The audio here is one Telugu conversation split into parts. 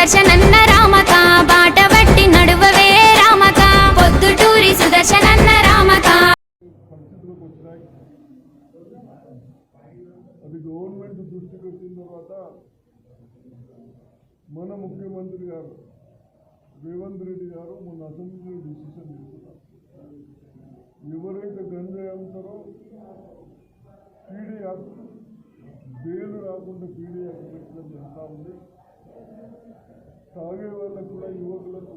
సుదర్శనన్న రామక బాట బట్టి నడువవే రామక పొద్దుటూరి సుదర్శనన్న రామక. అది గవర్నమెంట్ దృష్టికి వచ్చిన తర్వాత మన ముఖ్యమంత్రి గారు రేవంత్ రెడ్డి గారు మొన్న అసెంబ్లీలో డిసిషన్ తీసుకున్నారు. ఎవరైతే గంజాయి అమ్ముతారో పీడీ యాక్ట్ బెయిల్ రాకుండా పీడీ యాక్ట్ పెట్టడం జరుగుతూ ఉంది. తాగే వాళ్ళకు కూడా యువకులకు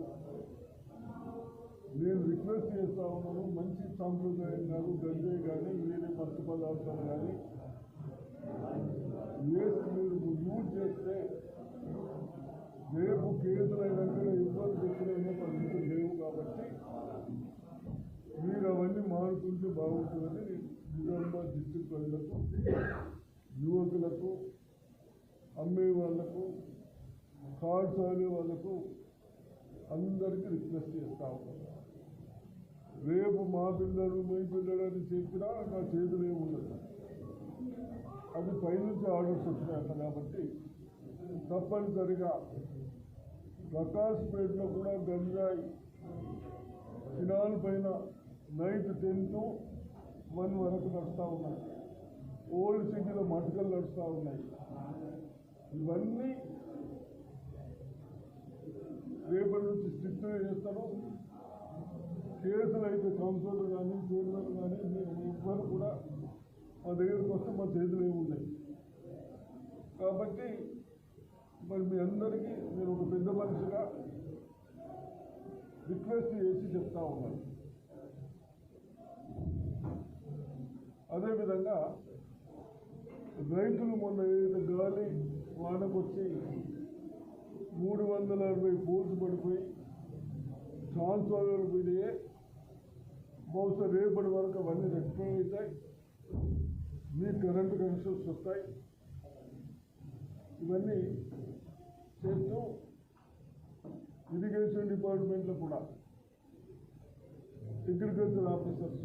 నేను రిక్వెస్ట్ చేస్తా ఉన్నాను మంచి సాంప్రదాయం కాదు గంజాయి కానీ వేరే మత్తు పదార్థాలు కానీ వేసి మీరు యూజ్ చేస్తే రేపు కేసులు కూడా ఇబ్బంది తెచ్చుకునే పరిస్థితులు లేవు కాబట్టి మీరు అవన్నీ మారుకుంటే బాగుంటుందని నిజామాబాద్ డిస్టిక్ ప్రజలకు యువకులకు అమ్మే వాళ్ళకు కార్డ్స్ ఆడే వాళ్ళకు అందరికీ రిక్వెస్ట్ చేస్తా ఉన్నాను రేపు మా పిల్లలు మీ పిల్లడు అని చెప్పినా నా చేతులు ఏముండదు అది పైనుంచి ఆర్డర్స్ వచ్చినాయంట కాబట్టి తప్పనిసరిగా ప్రకాష్పేటలో కూడా గంజాయి ఫినాల్ పైన నైట్ టెన్ టు వన్ వరకు నడుస్తూ ఉన్నాయి. ఓల్డ్ సిటీలో మటుకలు నడుస్తూ ఉన్నాయి. ఇవన్నీ రేపటి చేస్తాను కేసులు అయితే కౌన్సిలర్లు కానీ చైర్మన్ కానీ మేము ఇవ్వరు కూడా మా దగ్గరకు వస్తే మా చేతులు ఏమున్నాయి కాబట్టి మరి మీ అందరికీ నేను ఒక పెద్ద మనిషిగా రిక్వెస్ట్ చేసి చెప్తా ఉన్నాను. అదేవిధంగా రైతులు మొన్న ఏదైతే గాలి వానకొచ్చి మూడు వందల అరవై పోల్స్ పడిపోయి ట్రాన్స్ఫార్మర్ మీదే బహుశా రేపటి వరకు అవన్నీ రెక్టిఫై అవుతాయి. మీ కరెంటు కనెక్షన్స్ వస్తాయి. ఇవన్నీ చేస్తూ ఇరిగేషన్ డిపార్ట్మెంట్లో కూడా అగ్రికల్చర్ ఆఫీసర్స్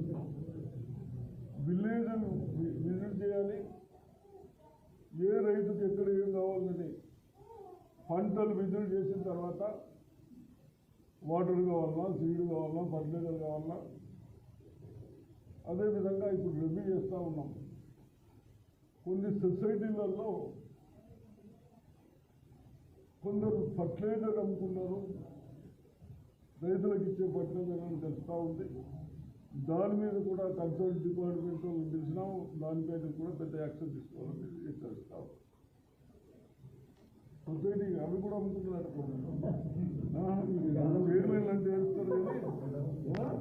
విలేజ్ను విజిట్ చేయాలి. ఏ రైతుకి ఎక్కడ ఏం కావాలని పంటలు విజిట్ చేసిన తర్వాత వాటర్ కావాలన్నా సీడ్ కావాలన్నా ఫర్టిలైజర్ కావాలన్నా అదేవిధంగా ఇప్పుడు రివ్యూ చేస్తూ ఉన్నాం. కొన్ని సొసైటీలలో కొందరు ఫర్టిలైజర్ అమ్ముకున్నారు రైతులకు ఇచ్చే ఫర్టిలైజర్ అని తెలుస్తూ ఉంది. దాని మీద కూడా కన్సల్ట్ డిపార్ట్మెంట్ పిలిచినాం దానిపైన కూడా పెద్ద యాక్షన్ తీసుకోవాలని ఉంది సొసైటీ అవి కూడా అమ్ముకుంటున్నారు. చైర్మన్ అంటే ఏడుస్తారు కానీ